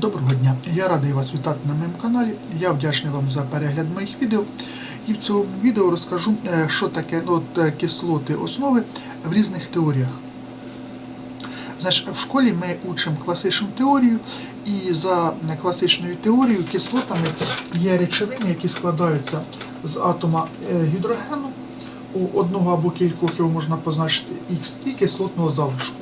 Доброго дня! Я радий вас вітати на моєму каналі. Я вдячний вам за перегляд моїх відео. І в цьому відео розкажу, е, що таке ну, от, е, кислоти основи в різних теоріях. Знаєш, в школі ми учимо класичну теорію, і за класичною теорією кислотами є речовини, які складаються з атома е, гідрогену. У одного або кількох його можна позначити Х і кислотного залишку.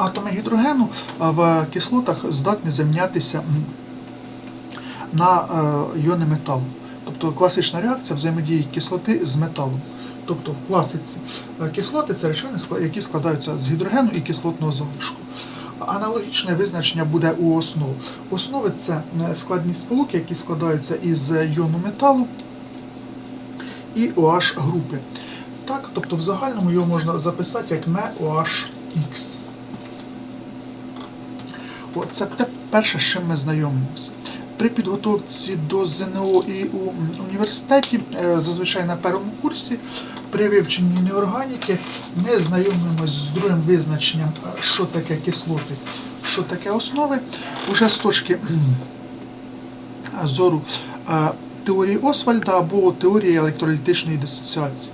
Атоми гідрогену в кислотах здатні замінятися на е, іони металу. Тобто класична реакція взаємодії кислоти з металом. Тобто в класиці е, кислоти це речовини, які складаються з гідрогену і кислотного залишку. Аналогічне визначення буде у основ. Основи це е, складні сполуки, які складаються із іону металу і OH групи. Так, тобто в загальному його можна записати як. О, Це те перше, з чим ми знайомимося. При підготовці до ЗНО і у університеті, е, зазвичай на першому курсі, при вивченні неорганіки, ми знайомимося з другим визначенням, е, що таке кислоти, що таке основи. Уже з точки зору е, теорії Освальда або теорії електролітичної дисоціації.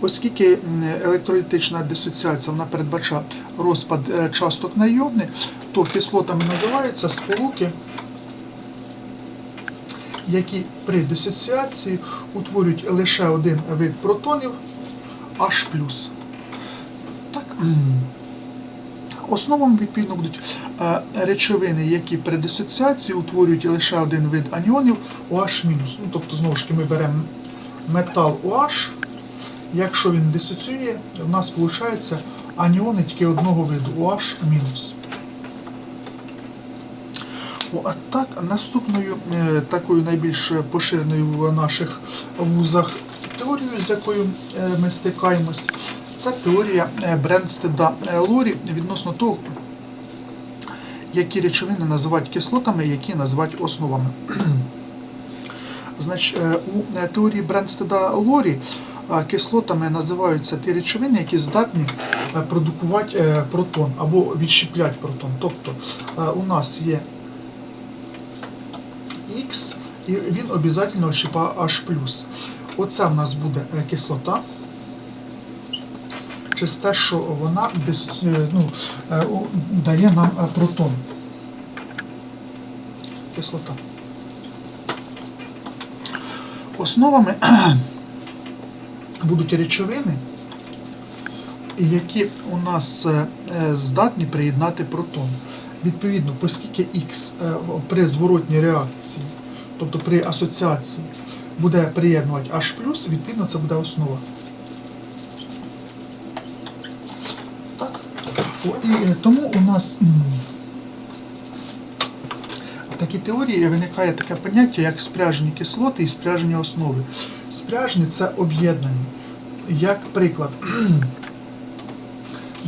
Оскільки електролітична дисоціація вона передбачає розпад часток на іони, то кислотами називаються сполуки, які при дисоціації утворюють лише один вид протонів H+. Так, основами відповідно будуть е, речовини, які при дисоціації утворюють лише один вид аніонів OH-. Ну, тобто, знову ж таки, ми беремо метал OH, Якщо він дисоціює, у нас виходить аніони тільки одного виду OH-. О, а так, наступною е, такою найбільш поширеною в наших вузах теорією, з якою е, ми стикаємось, це теорія е, Бренстеда Лорі відносно того, які речовини називають кислотами, які називають основами. Значить, у теорії Бренстеда Лорі кислотами називаються ті речовини, які здатні продукувати протон або відщепляти протон. Тобто у нас є Х, і він обов'язково щипає H+. Оце в нас буде е, кислота. Через те, що вона е, ну, е, дає нам протон. Кислота. Основами будуть речовини, які у нас здатні приєднати протон. Відповідно, оскільки Х е, при зворотній реакції, тобто при асоціації, буде приєднувати H+, відповідно це буде основа. Так? І е, тому у нас в такій теорії виникає таке поняття, як спряжені кислоти і спряжені основи. Спряжені це об'єднані. Як приклад,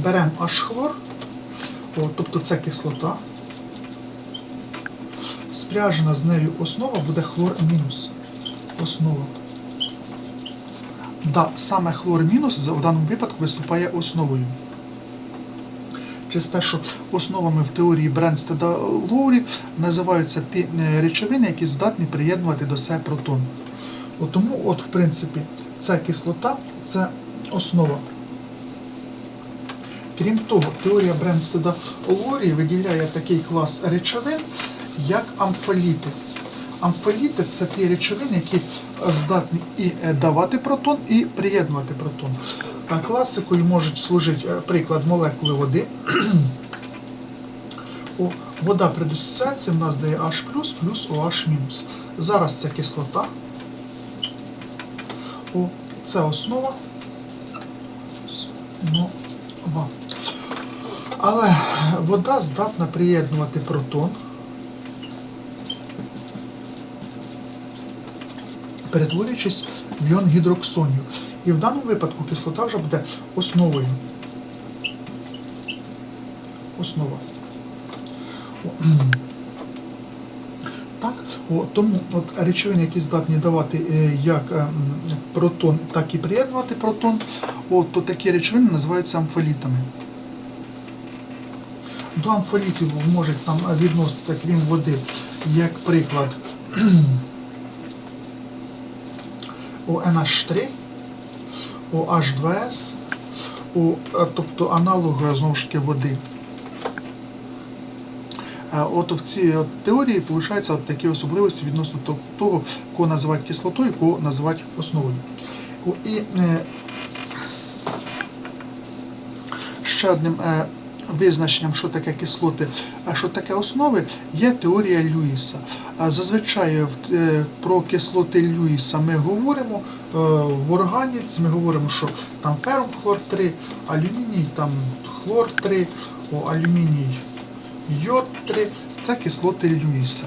беремо H-хлор, о, тобто це кислота. Спряжена з нею основа буде хлор мінус. Основа. Да, саме хлор мінус в даному випадку виступає основою. Через те, що основами в теорії Бренстеда Лоурі називаються ті е, речовини, які здатні приєднувати до себе протон. От тому, от, в принципі, ця кислота це основа. Крім того, теорія Бренстеда Лорі виділяє такий клас речовин, як амфоліти. Амфоліти це ті речовини, які здатні і е, давати протон, і приєднувати протон. Класикою можуть служити е, приклад молекули води. Вода при дисоціації в нас дає H плюс OH Зараз це кислота. О, це основа. Основа. Але вода здатна приєднувати протон. перетворюючись в іон гідроксонію. І в даному випадку кислота вже буде основою. Основа. Так, о, тому от речовини, які здатні давати е, як е, протон, так і приєднувати протон, от, то такі речовини називаються амфолітами. До амфолітів можуть там відноситися, крім води, як приклад ONH3, OH2S, о, е, тобто аналог е, знову ж таки води. Е, От в цій от теорії виходить от такі особливості відносно того, кого називають кислотою, кого називають основою. І е, ще одним е, визначенням, що таке кислоти, а що таке основи, є теорія Люїса. Зазвичай е, про кислоти Люїса ми говоримо е, в органіці, ми говоримо, що там ферум хлор 3, алюміній, там хлор 3, алюміній йод 3 це кислоти Люїса.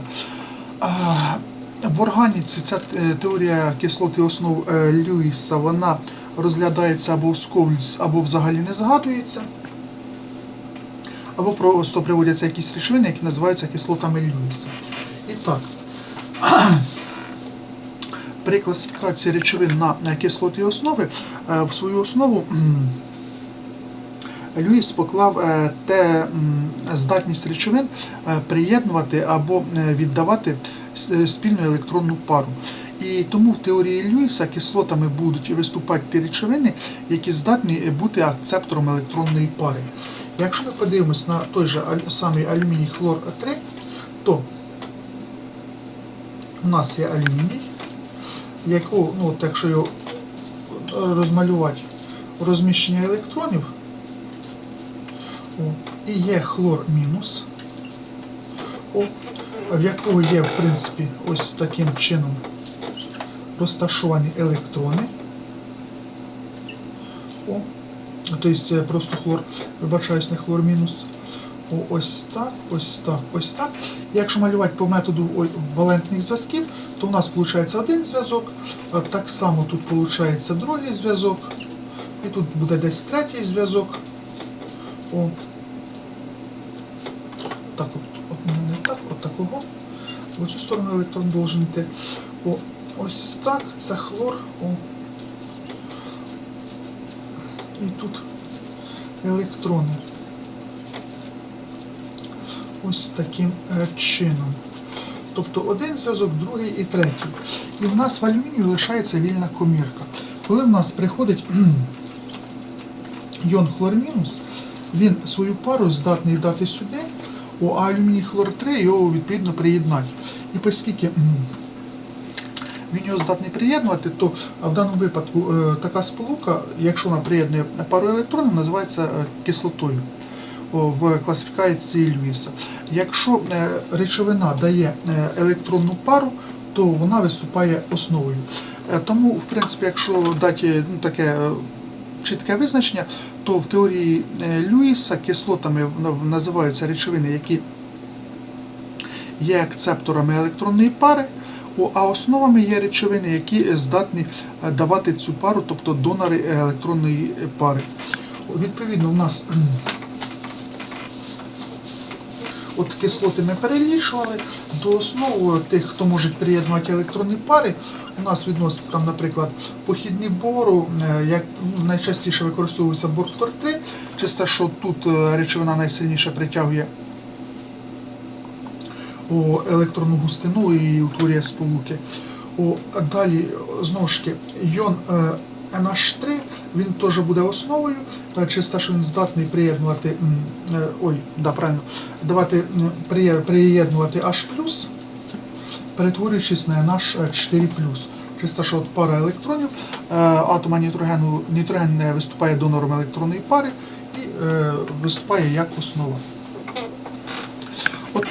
В органіці ця е, теорія кислоти основ Люїса вона розглядається або вскользь, або взагалі не згадується, або просто приводяться якісь речовини, які називаються кислотами Люїса. І так, при класифікації речовин на кислоти основи е, в свою основу Люїс поклав е, те здатність речовин е, приєднувати або віддавати спільну електронну пару. І тому в теорії Люїса кислотами будуть виступати ті речовини, які здатні бути акцептором електронної пари. Якщо ми подивимось на той же самий алюміній хлор 3, то у нас є алюміній, якого, ну, от якщо його розмалювати розміщення електронів, о, і є хлор мінус, о, в якого є, в принципі, ось таким чином розташовані електрони. О, тобто просто хлор, вибачаюсь, не хлор мінус. Ось так, ось так, ось так. Якщо малювати по методу валентних зв'язків, то у нас виходить один зв'язок, так само тут виходить другий зв'язок, і тут буде десь третій зв'язок. О. Так от, от не так, от такого. В цю сторону електрон должен йти. О, ось так, це хлор. О. І тут електрони. Ось таким е, чином. Тобто один зв'язок, другий і третій. І в нас в алюмінії лишається вільна комірка. Коли в нас приходить йон хлор мінус, він свою пару здатний дати сюди, а алюміній хлор 3 його відповідно приєднати. І оскільки він його здатний приєднувати, то в даному випадку е, така сполука, якщо вона приєднує пару електронів, називається е, кислотою в класифікації Льюіса. Якщо е, речовина дає електронну пару, то вона виступає основою. Тому, в принципі, якщо дати ну, таке чітке визначення, то в теорії Льюіса кислотами називаються речовини, які є акцепторами електронної пари, а основами є речовини, які здатні е, давати цю пару, тобто донори електронної пари. Відповідно, у нас от кислоти ми перелічували. До основи тих, хто може приєднувати електронні пари, у нас відноситься там, наприклад, похідні бору, е, як ну, найчастіше використовується бор флор 3, через що тут е, речовина найсильніше притягує о, електронну густину і утворює сполуки. О, далі, знову ж таки, йон е, NH3, він теж буде основою, е, через те, що він здатний приєднувати, е, ой, да, правильно, давати приєднувати H+, перетворюючись на NH4+. Через те, що от пара електронів, е, атома нітрогену, нітроген не виступає донором електронної пари і е, виступає як основа.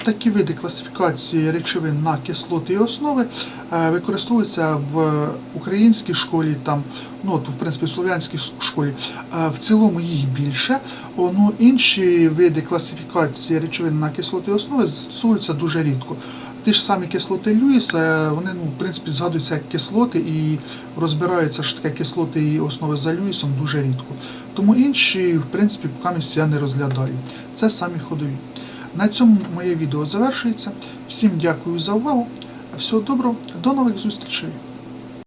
Такі види класифікації речовин на кислоти і основи е, використовуються в українській школі, там, ну, в принципі, в слов'янській школі. Е, В цілому їх більше. Ну, інші види класифікації речовин на кислоти і основи застосовуються дуже рідко. Ті ж самі кислоти Льюіса, е, вони ну, в принципі згадуються як кислоти і розбираються, що таке кислоти і основи за Льюісом дуже рідко. Тому інші, в принципі, поки я не розглядаю. Це самі ходові. На цьому моє відео завершується. Всім дякую за увагу. Всього доброго, до нових зустрічей!